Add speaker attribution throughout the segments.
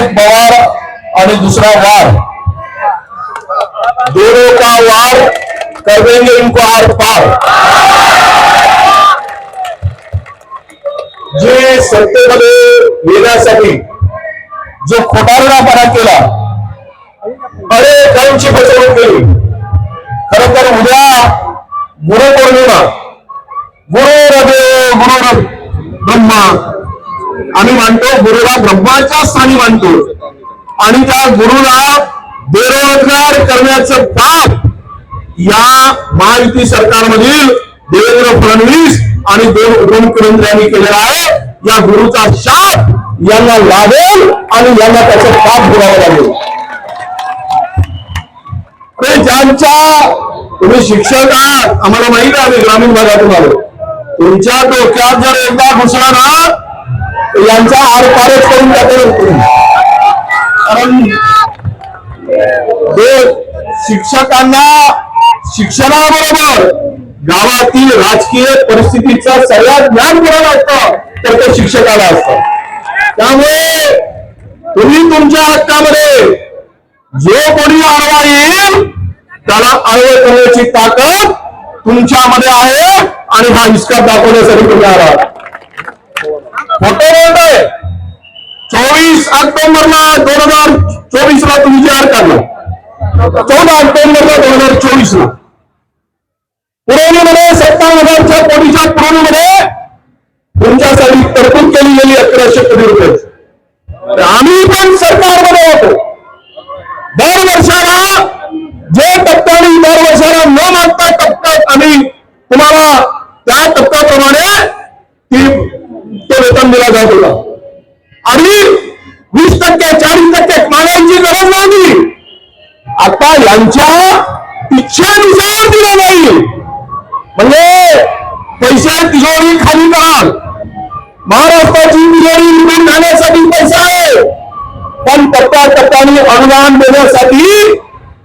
Speaker 1: एक पवार आणि दुसरा वार. दोनों का वार? कर देंगे इनको आर पार. जे सत्तेमध्ये येण्यासाठी जो खोटारणापणा केला अनेकांची फसवणूक केली. खर तर उद्या गुरुपौर्णिमा गुरु रवे गुरु ब्रह्मा मानतो गुरुला ब्रह्माच्या स्थानी मानतो. आणि त्या गुरुला बेरोजगार करण्याचं पाप या महायुती सरकारमधील देवेंद्र फडणवीस आणि देव उपमुख्यमंत्र्यांनी केलेला आहे. या गुरुचा शाप यांना लागेल आणि यांना त्याचं पाप भोगावं लागेल. अरे ज्यांच्या तुम्ही शिक्षक आहात आम्हाला माहीत आहे ग्रामीण भागातून आलो. तुमच्या डोक्यात जर एकदा घुसला ना यांचा आरपारच करून टाकेल कारण जे शिक्षकांना शिक्षणाबरोबर गावातील राजकीय परिस्थितीचं सगळ्यात ज्ञान कोणाला असतं? तर ते शिक्षकाला असतं. त्यामुळे तुम्ही तुमच्या हक्कामध्ये जो कोणी आडवा येईल त्याला आडवे करण्याची ताकद तुमच्यामध्ये आहे आणि हा हिसका दाखवण्यासाठी तुम्ही आला फोटो बोलतोय चोवीस ऑक्टोबरला दोन हजार चोवीस ला तुम्ही जाहीर करणार चौदा ऑक्टोबरला दोन हजार चोवीस ला पुरवणीमध्ये सत्तावन्न हजारच्या कोटीच्या पुरवणीमध्ये तुमच्यासाठी तरतूद केली गेली अकराशे कोटी रुपये. आम्ही पण सरकारमध्ये होतो. दर वर्षाला जे टप्प्याने दर वर्षाला न मागता टप्प्यात आम्ही तुम्हाला त्या टप्प्याप्रमाणे वेतन आणि वीस टक्के चाळीस टक्के मागायची गरज नव्हती आता यांच्या इच्छेनुसार दिला नाही म्हणजे पैसे तिजोरी खाली कराल महाराष्ट्राची तिजोरी लुटून जाण्यासाठी पैसा आहे. पण टप्प्या टप्प्याने अनुदान देण्यासाठी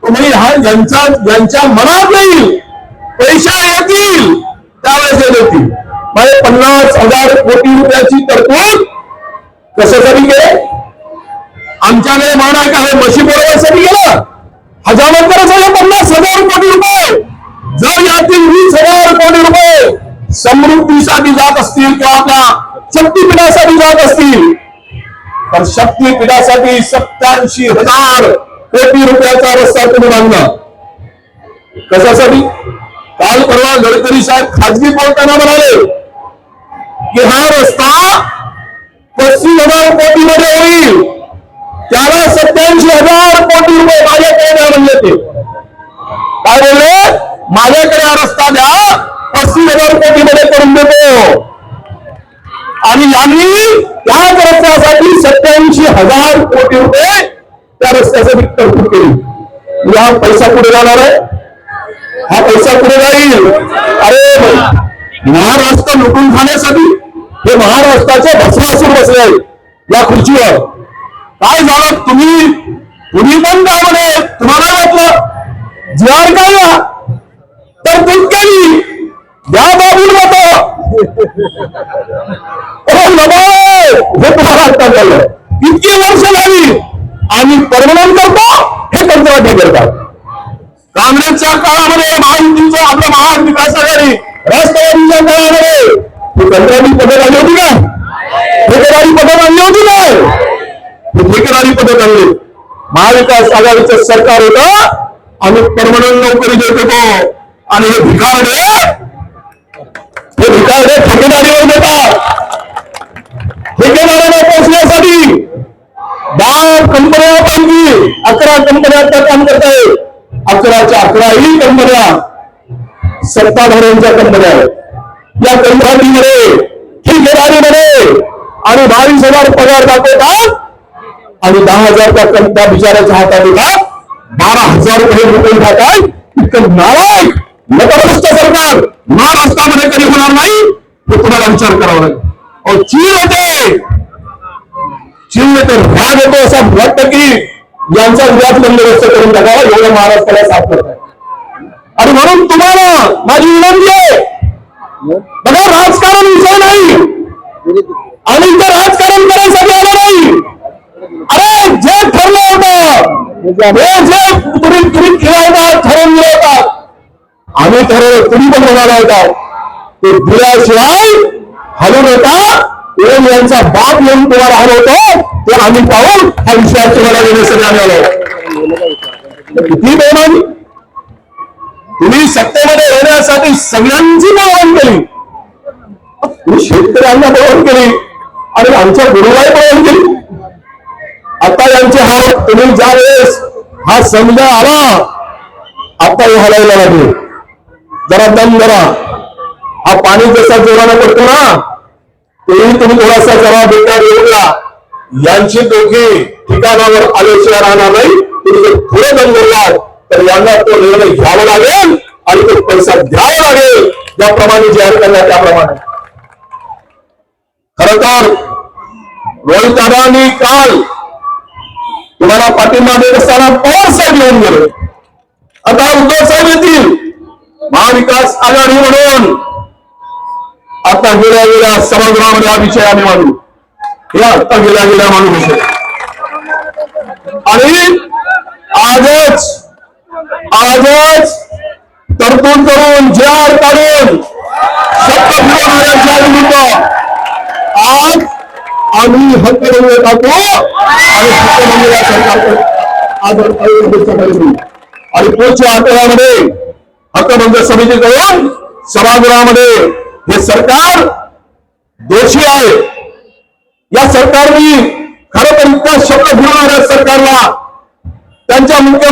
Speaker 1: तुम्ही हा यांचा यांच्या मनात नाही. पैसा येतील त्यावेळेस देतील. म्हणजे पन्नास हजार कोटी रुपयाची तरतूद कशासाठी गेले आमच्याकडे मान आहे का हे म्हशी बरोबरसाठी गेलं हजारांतर पन्नास हजार कोटी रुपये. जर यातील वीस हजार कोटी रुपये समृद्धीसाठी जात असतील किंवा आपल्या शक्तीपीठासाठी जात असतील तर शक्तीपीठासाठी सत्याऐंशी हजार कोटी रुपयाचा रस्ता तुम्ही बांधला कशासाठी? काल परवा गडकरी साहेब खाजगी बोलताना म्हणाले की हा रस्ता पस्तीस हजार कोटीमध्ये होईल. त्याला सत्याऐंशी हजार कोटी रुपये माझ्याकडे द्या म्हणले ते. काय बोलले? माझ्याकडे हा रस्ता द्या पस्तीस हजार कोटीमध्ये करून देतो. आणि यांनी त्याच रस्त्यासाठी सत्याऐंशी हजार कोटी रुपये त्या रस्त्यासाठी तरतूद केली. हा पैसा कुठे जाणार आहे? हा पैसा कुठे जाईल? अरे महाराष्ट्र लुटून खाण्यासाठी. हे महाराष्ट्राचे भस्मासूर बसले या खुर्चीवर. काय झालं? तुम्ही तुम्ही पण काय म्हणे तुम्हाला वाटलं? जी आर काढला तरतूद केली द्या बाबूल मत हे तुम्हाला आता झालं इतकी वर्ष झाली आणि परमनंट करतो हे कंत्राटी करतात. काँग्रेसच्या काळामध्ये महायुतीचं आपल्या महाविकास आघाडी राष्ट्रवादीच्या काळामध्ये कंत्राटी पदक आली होती का? ठेकेदारी पदक आणली होती ना ही ठेकेदारी पदक आणले. महाविकास आघाडीचं सरकार होतं. आम्ही परमनंट नोकरी देत होतो. आणि हे भिकारडे हे भिकारडे ठेकेदारीवर देतात. ठेकेदाराला पोचण्यासाठी दहा कंपन्या पाहिजे अकरा कंपन्या काम करत आहेत अकराच्या अकराही कंपन्या. सत्ताधाऱ्यांच्या कंपन्या आहेत. या कंत्राटीमध्ये ठेकेदारीमध्ये आणि बावीस हजार पगार जातो का आणि दहा हजारचा त्या कं- त्या बिचाऱ्याच्या हातात का? बारा हजार रुपये रुपये खाताय. इतकं नालायक नतभ्रष्ट सरकार. महाराष्ट्रामध्ये कधी होणार नाही? हे तुम्हाला विचार करावा लागेल. अहो, चीन होते. चीन तर राग येतो असं वाटतं की यांचा व्याज बंदोबस्त करून टाकावा एवढं महाराष्ट्राला साफ करताय. आणि म्हणून तुम्हाला माझी विनंती आहे बघा राजकारण विषय नाही. आणि इथं राजकारण करायसाठी आलं नाही. अरे जे ठरलं होतं हे जे तुम्ही तुम्ही खेळायला ठरवून दिलं होता आम्ही ठरवलं तुम्ही पण म्हणाला होता. ते दिल्याशिवाय हलू होता ओम यांचा बाप येऊन तुम्हाला हलवतो ते आम्ही पाहून हा विषय तुम्हाला देण्यासाठी आम्ही आलो किती बेमानी? तुम्ही सत्तेमध्ये येण्यासाठी सगळ्यांची बळवण केली. तुम्ही शेतकऱ्यांना बळवण केली. आणि आमच्या गुरुलाही बळवण केली. आता यांचे हात तुम्ही ज्या वेळेस हा समजा आला आता हे हलायला लागले. जरा दम जरा हा पाणी जसा जोरानं पडतो ना तेही तुम्ही थोडासा जरा बेटा येऊया यांची दोघी ठिकाणावर आल्याशिवाय राहणार नाही. तुम्ही जर थोडे दम धरला तर यांना तो निर्णय घ्यावा लागेल आणि तो पैसा द्यावा लागेल. ज्याप्रमाणे जाहीर करण्यात त्याप्रमाणे. खर तर रोहित दादांनी काल तुम्हाला पाठिंबा देत असताना पवार साहेब येऊन गेले. आता उद्धव साहेब येतील. महाविकास आघाडी म्हणून. आता गेल्या गेल्या सभागृहामध्ये हा विषय आम्ही मांडू. हे आता गेल्या गेल्या मांडू विषय. आणि आजच आजच तरतूद करून जे काढून शपथ आज आम्ही हक्कभंग टाकू आणि हक्कभंगला सरकारकडे आज अयोध्येच्या आणि पुढच्या आठवड्यामध्ये हक्कभंग समिती करून सभागृहामध्ये हे सरकार दोषी आहे. या सरकारनी खरं तर इतका शब्द घेणाऱ्या सरकारला. त्यांच्या मुख्यमंत्री